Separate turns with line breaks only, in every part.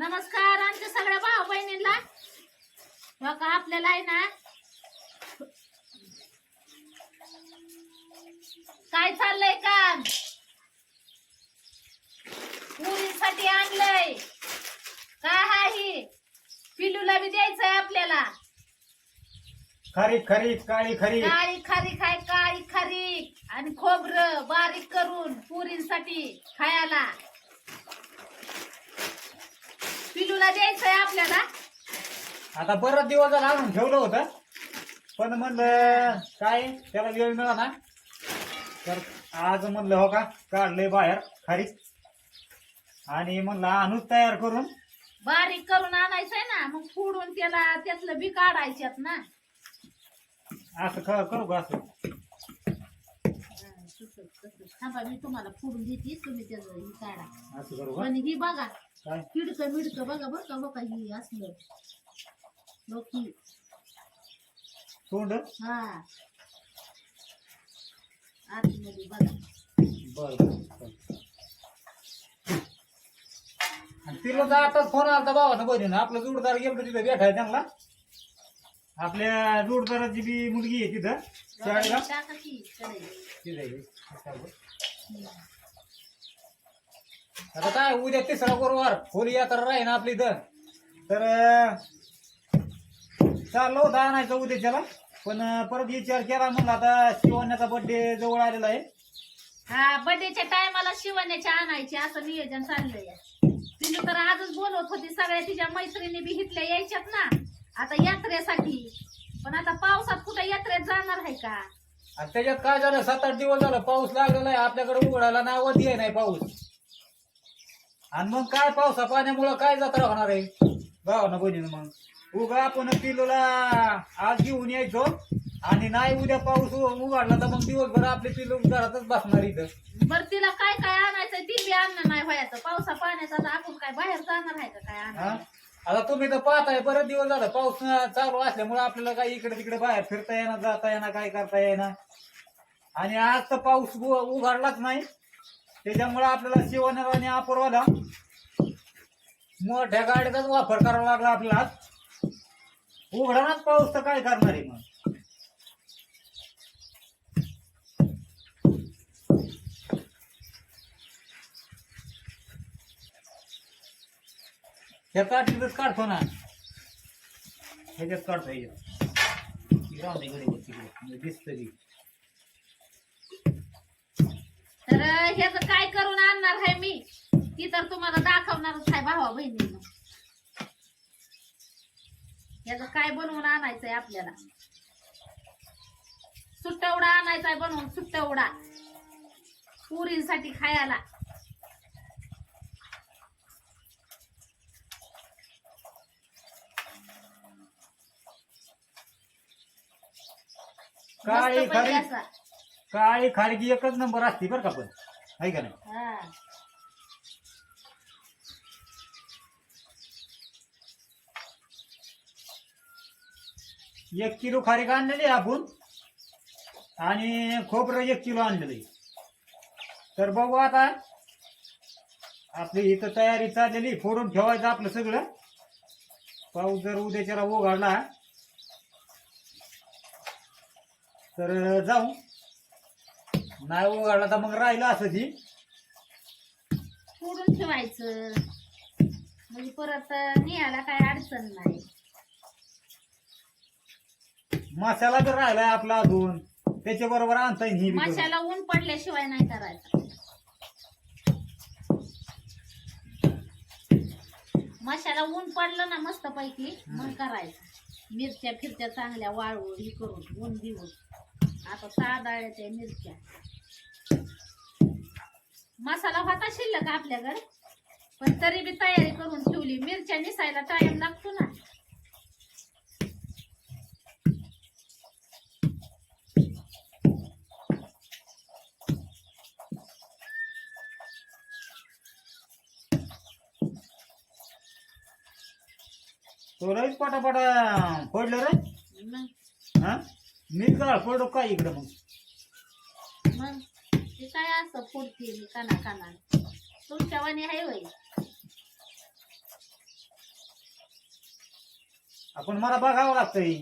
नमस्कार आमच्या सगळ्या भाऊ बहिणींना. बघा आपल्याला आहे ना काय चाललंय काम? पुरीसाठी आणलंय. काय आहे? पिलूला बी द्यायचंय आपल्याला.
खरी खरी काळी खरी
काळी खारी खाय काळी खारी आणि खोबरं बारीक करून पुरींसाठी खायला. पिलूला द्यायचंय आपल्याला?
आता बराच दिवस झाला आणून ठेवलं होतं. पण म्हणलं काय? त्याला वेळ मिळा ना तर आज म्हणलं हो का? काढलंय बाहेर खरी आणि म्हणलं आणूच तयार करून.
बारीक करून आणायचंय ना मग फोडून त्याला त्यातलं बी काढायच्यात ना.
असं करू का असं.
थांबा मी तुम्हाला फोडून देते तुम्ही त्याचं हे काढा.
असं करू का?
पण ही बघा
काय?
किडकं मिडकं बघा बरं का बघा ही असलं. लोक
तोंड?
हा. आतमध्ये बघा.
बर तिला तर आताच फोन आला बाबाचा बहिणीनं. आपलं जोडदार गेलं तिथं भेटाय त्यांना. आपल्या जोडदाराची बी मुलगी आहे तिथं. शाळेला. तिथं आहे. आता काय उद्या तिसरा गुरुवार. होली यात्रा राहील ना आपली इथं. तर अं, चाललो होतं आणायचं उद्याच्याला. पण अं, परत विचार केला म्हणलं आता शिवण्याचा बर्थडे जवळ आलेला आहे.
हा बर्थडेच्या टायमाला शिवण्याच्या आणायचे असं नियोजन चाललंय. तिने तर आजच बोलवत होती सगळ्या तिच्या मैत्रिणी बी हितल्या यायच्यात ना. आता यात्रेसाठी. पण आता पावसात कुठे यात्रेत जाणार आहे का?
आणि त्याच्यात काय झालं? सात आठ दिवस झालं पाऊस लागलेला आहे आपल्याकडे उघडायला नावच आहे नाही पाऊस. आणि मग काय पावसा पाण्यामुळं काय जत्रा होणार आहे? भावानं बहिणीनं मग. उगा आपण किलोला आज घेऊन यायचो आणि नाही उद्या पाऊस उ- उघडला तर मग दिवसभर आपले पिलो घरातच बसणार इथं.
बर तिला काय काय आणायचं ती बी आणणं नाही व्हायचं. पावसा पाण्याचा आपण काय बाहेर जाणार आहे का काय
हा?
आणायला
आता तुम्ही तर पाहताय बरेच दिवस झालं पाऊस चालू असल्यामुळे आपल्याला काही इकडे तिकडे बाहेर फिरता येणार जाता येणार काय करता येणार आणि आज तर पाऊस उघडलाच नाही. त्याच्यामुळे आपल्याला शिवणार आणि अपूर्वाला मोठ्या गाडीचाच वापर करावा लागला आपल्याला. उघडानाच पाऊस तर काय करणार आहे मग? ह्या काठीतच काढतो ना ह्याच्यात काढतो ह्याच्यात राहून दे तिकडे. दिसतं
तर ह्याच काय करून आणणार आहे मी? ती तर तुम्हाला दाखवणारच आहे भावा बहिणीनं. ह्याच काय बनवून आणायचंय आपल्याला? सुट्टवडा आणायचा आहे बनवून सुट्टवडा पुरींसाठी खायला.
काळी
मस्तपैकी
खारी
असा.
काळी खारगी एकच नंबर असते बरं का पण. आहे का नाही?
हा.
एक किलो खारीक आणलेली आहे आपण. आणि खोबरं एक किलो आणलेलं आहे. तर बघू आता. आपली इथं तयारी चाललेली फोडून ठेवायचं आपलं सगळं. पाऊस जर उद्याच्याला उघडला तर जाऊ. नाही उघडला तर मग राहिलं असं ती
फोडून ठेवायचं. म्हणजे परत न्यायला काय अडचण नाही.
मसाला तर राहिलाय आपला अजून. त्याच्या बरोबर आणता येईल ही बी करून.
माशाला ऊन पडल्याशिवाय नाही करायचं. मशाला ऊन पडलं ना मस्त पैकी मग करायचं. मिरच्या फिरच्या चांगल्या वाळवून हे करून ऊन देऊन. आता साधाळ्याच्या मिरच्या. मसाला होता शिल्लक आपल्याकडे. पण तरी बी तयारी करून ठेवली. मिरच्या निसायला टाइम लागतो ना.
तो लयच पटापटा पडलं रे? हा? मी काळ पडो काय इकडं मग?
ते काय असं फुडतील काना काना तुमच्या वाणी आहे वय
आपण मला बघावं लागतंय.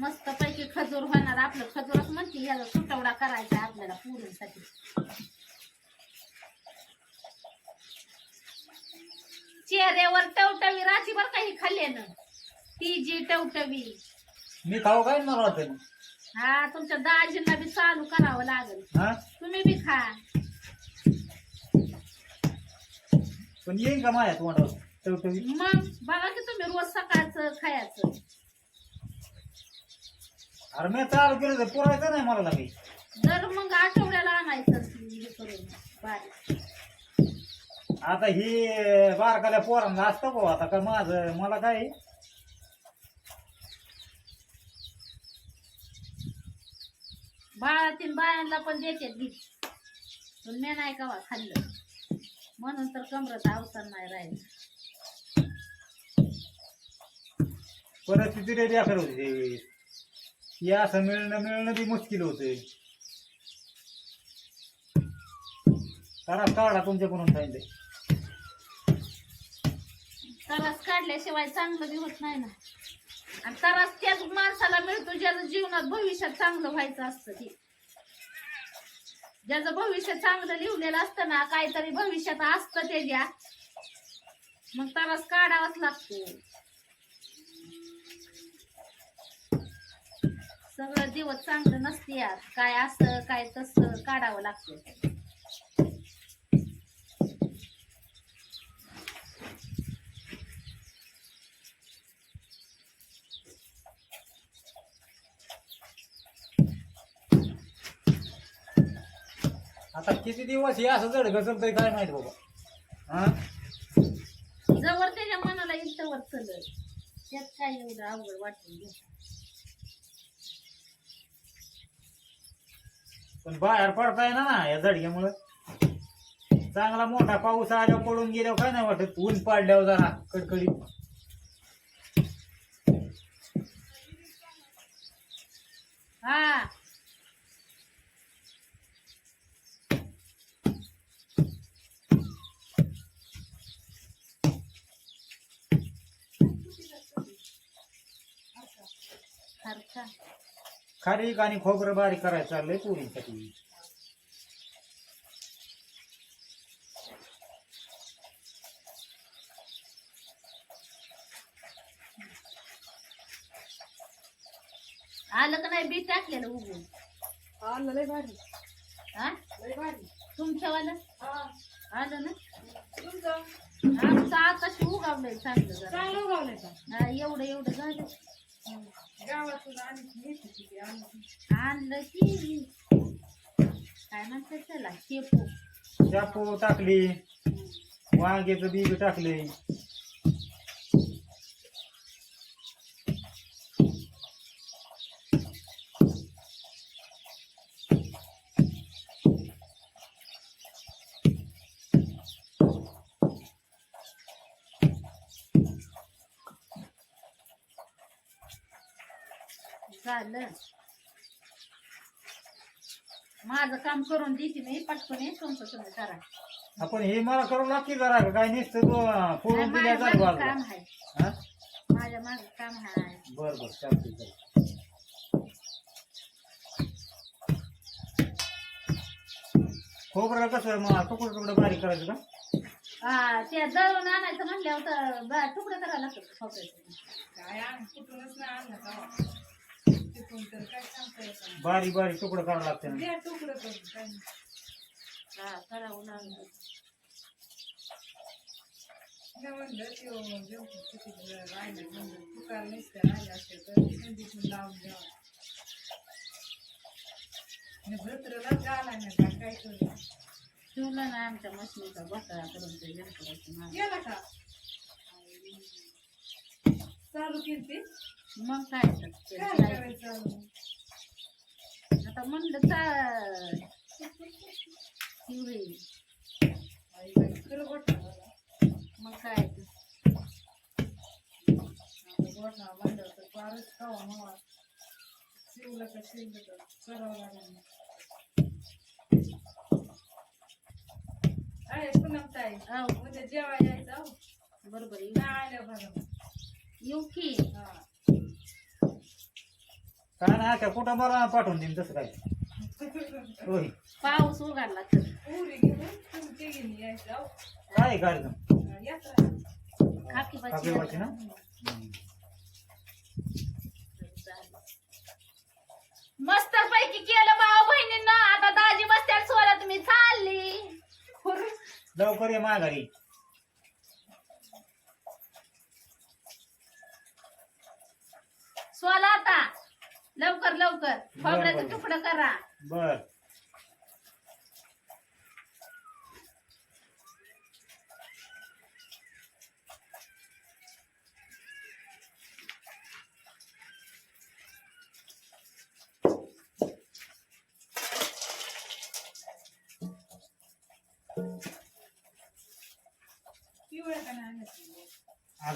मस्त पैकी खजूर होणार. आपलं खजूरच म्हणते याला सुटवडा करायचा आपल्याला पुरींसाठी चेहऱ्यावर टवटवी राहते बर काही खाल्ल्यानं ती जी टवटवी.
मी खाऊ काय मला वाटतं?
हा तुमच्या दाजींना बी चालू करावं लागेल.
हा?
तुम्ही बी खा.
पण येईन का माझ्या तोंडावर टवटवी?
मग बघा की तुम्ही रोज सकाळचं खायचं.
अरे मी चालू केलं तर पुरायचं नाही मला लागेल
जर मग आठवड्याला आणायचं हे करून. बारीक
आता ही बारकाल्या पोरांना असतं भाऊ आता का माझं मला काय?
बाळातीन बायांना पण देते गीत पण मी नाही कवा खाल्लं. म्हणून तर कमरत अवसर नाही राहिलं.
परिस्थिती रे बेकार होती हे असं मिळणं मिळणं बी मुश्किल होते करा काढा तुमच्याकडून सांगितले
तरास काढल्याशिवाय चांगलं बी होत नाही ना. आणि तरास त्याच माणसाला मिळतो ज्याचं जीवनात भविष्यात चांगलं व्हायचं असतं ते. ज्याचं भविष्य चांगलं लिहिलेलं असतं ना काहीतरी भविष्यात असतं त्याच्या मग तरास काढावाच लागतो. सगळं दिवस चांगलं नसते यार. काय असं काय तसं काढावं लागतं.
आता किती दिवस हे असं जड घसरतंय काय माहीत बाबा. हा?
जवळ त्याच्या मनाला येईल तवर चलत त्यात काय एवढं अवघड वाटून घे
पण बाहेर पडता येणार ना या जडग्यामुळं चांगला मोठा पाऊस आल्यावर पडून गेल्यावर काय नाही वाटत. ऊन पाडल्यावर जरा
कडकडीत.
खारीक आणि खोबरं बारीक करायचं चाललंय पुरीसाठी.
आलं का नाही बी टाकलेलं उगून
आलं लय भारी.
हा
लय भारी.
तुमच्यावालं?
हा.
आलं ना?
तुमचं?
आमचं आताशी उगावलंय चांगलं जरा.
चांगलं उगवलंय का?
हा, एवढं एवढं झालं.
गावातून आणलं
की काय म्हणतात त्याला शेपू
टाकली. वांग्याचं बी टाकले
माझं काम करून देते मी पटकन ये तुमचं तुम्ही करा.
आपण हे मला करू लागते जरा काय नुसतं तू
नाही,
फोडून
माझ्या
दिल्या जात
मागं
बाजूला
काम आहे.
हा?
माझ्या माग काम आहे.
बर बर चालतंय. खोबरं कसं मग तुकडं तुकडं बारीक करायचं का?
हा त्या दळून आणायचं म्हणल्यावर तर बा- तुकडं करायला लागतं खोबऱ्याचं.
काय आण कुठूनच नाही आणलं तेव्हा.
बारीक बारीक तुकडं करावं लागतं ना.
तुकडं काय नाही.
हा करावं लागलं
मी म्हणलं त्यो जेवढं किती राहिलं म्हणलं तुकार तर लावून द्यावा मी जत्रेला झाला नाही का काय करू?
ठेवलं ना आमच्या मशनीचा करून ते यंत्राची.
गेला का? चालू केली
मग काय तर आता म्हणलं चा शिवरी.
आई बाई, खरं घोटाळा
मग काय तर.
म्हणलं तर फारच खावा मावा. शिवलं का शिवलं का करावं लागेल. आहे पुन्हा ताई.
हो,
उद्या जेवा यायचं.
बरोबर. येऊ की?
हा.
काय नाही त्या कुठं मला पाठवून देईन तसं काय. होय
पाऊस उघडला तर.
तुम्ही हो.
काय कार्यक्रम? ना?
मस्त पैकी केलं भाऊ बहिणींना. आता दाजी बसत्यात सोडत मी चालली.
लवकर ये माघारी.
सोला आता. लवकर लवकर. खोबऱ्याचं. तुकडं करा.
बर.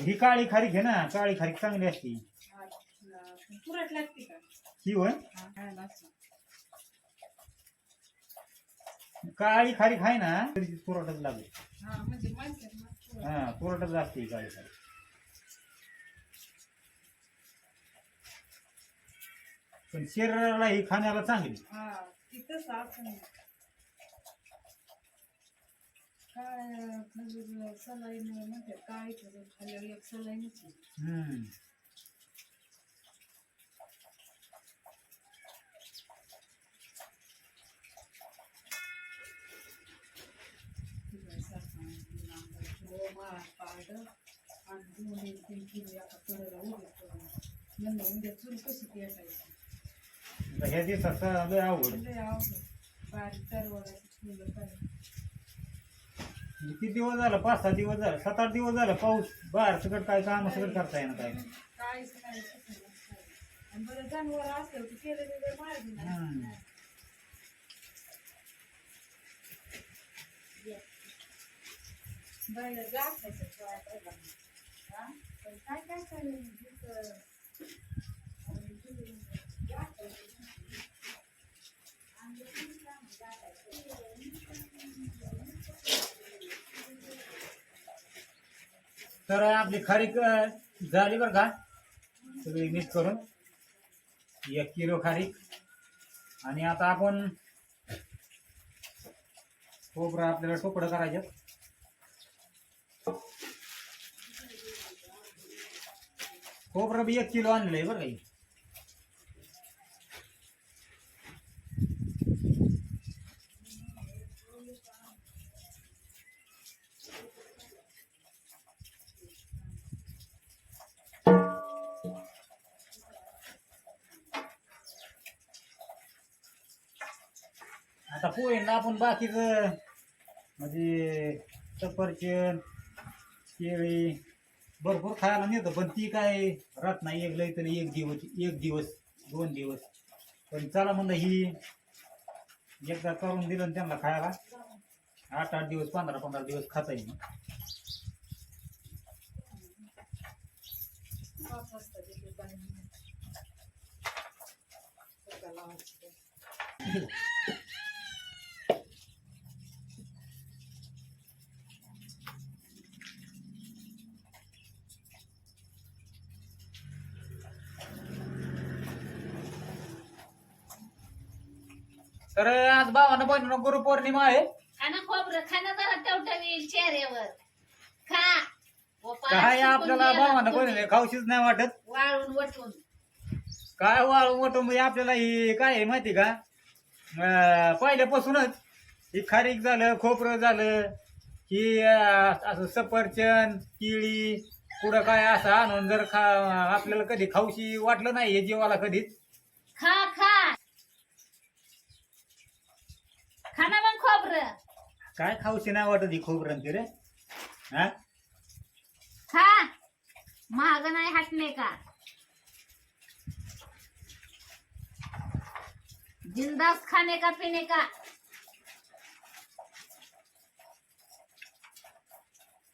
ही काळी खारी घे ना. काळी खारी चांगली असती.
ही
होय. काळी खारी खाय ना तरी तुरटच लागेल
हा म्हणजे.
हा असते ही काळी खारी पण शरीराला ही खाण्याला चांगली
हा. काय सलाईन म्हणतात काय खाल्ल्यावर एक सलाईनच आहे.
हम्म
तिला सासू तिला पारडं, आणि दोन एक तीन किलो एका कडेला उभे करून. म्हणलं उद्या चूल कशी पेटायची
आता ह्या दिवसात लय अवघड
लय अवघड. बारीक तरवडाची फुलं काय
किती दिवस झालं पाच सहा दिवस झालं सात आठ दिवस झालं पाऊस बाहेर सगळं काय काम सगळं करता येणार काय नाही.
काहीच नाही कसं नसतं. आणि बरं जनावर असलं की केलं वेगळं मारली
हम्म.
काय काय
तर आपली खारी झाली बरं का? सगळी मिक्स करून. एक किलो खारीक आणि आता आपण खोबरं आपल्याला टोकडं करायचं. खोबरं बी एक किलो आणलंय बरं काही आता पोहेंना आपण बाकीचं म्हणजे सफरचंद केळी भरपूर खायला नेतं पण ती काय राहत नाही. एक लई तरी एक दिवस एक दिवस दोन दिवस. पण चला म्हणलं ही एकदा करून दिलं त्यांना खायला. आठ आठ दिवस पंधरा पंधरा दिवस खाता येईल तर आज भावानं बहिणीनं गुरुपौर्णिमा आहे.
खाना खोबरं खाना जरा टवटवील चेहऱ्यावर. खा. गोपाळ
काय आपल्याला भावानं. बहिणीने खाऊशीच नाही वाटत.
वाळून वटून.
काय वाळू मोठं म्हणजे आपल्याला ही काय आहे माहिती का? अं, पहिल्यापासूनच ही खारीक झालं खोबरं झालं ही अं, असं सफरचंद केळी कुठं काय असं आणून जर खा आपल्याला कधी खाऊशी वाटलं नाही हे जीवाला कधीच.
खा खा. खाना मग खोबरं.
काय खाऊशी नाही वाटत ही खोबरं ती रे? हा?
खा. महाग नाही हटणे का? जिंदास खाने का पिणे का?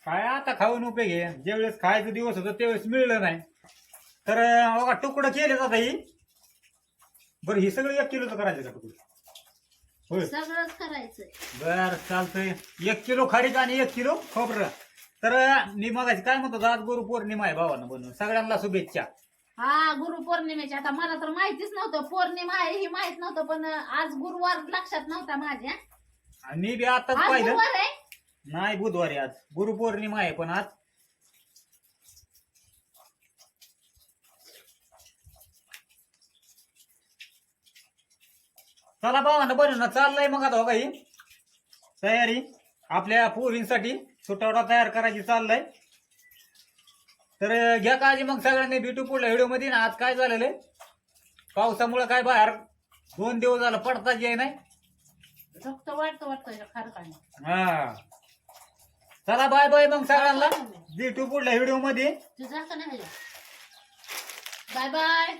काय आता खाऊन उपयोग आहे? ज्यावेळेस खायचा दिवस होता त्यावेळेस मिळलं नाही. तर अं, बघा तुकडं केले जाता ही. बरं ही सगळं एक किलोचं करायचं का तुकडं होय.
सगळंच करायचंय.
बर चालतंय. एक किलो खारीक आणि एक किलो खोबरं. तर मी मगाशी काय म्हणतो आज गुरु पौर्णिमा आहे भावानं बनवून सगळ्यांना शुभेच्छा.
हा गुरु पौर्णिमेची आता मला तर माहितीच नव्हतं पौर्णिमा आहे ही माहीत नव्हतं पण आज गुरुवार लक्षात नव्हता माझ्या.
आणि मी बी आताच
आज
पाहिलं.
गुरुवार आहे?
नाही बुधवारी आज. गुरुपौर्णिमा आहे पण आज चला भावानं बनवणं चाललंय मग आता हो काही तयारी. आपल्या पोरींसाठी सुटवडा तयार करायची चाललंय. तर घ्या काळजी मग सगळ्यांनी. भेटू पुढल्या व्हिडिओमध्ये ना आज काय झालेलं आहे? पावसामुळे काय बाहेर दोन दिवस झालं पडताच येई नाही
वाटतं वाटतं
हा. चला बाय बाय मग सगळ्यांना. भेटू पुढल्या
व्हिडिओमध्ये नाही बाय बाय.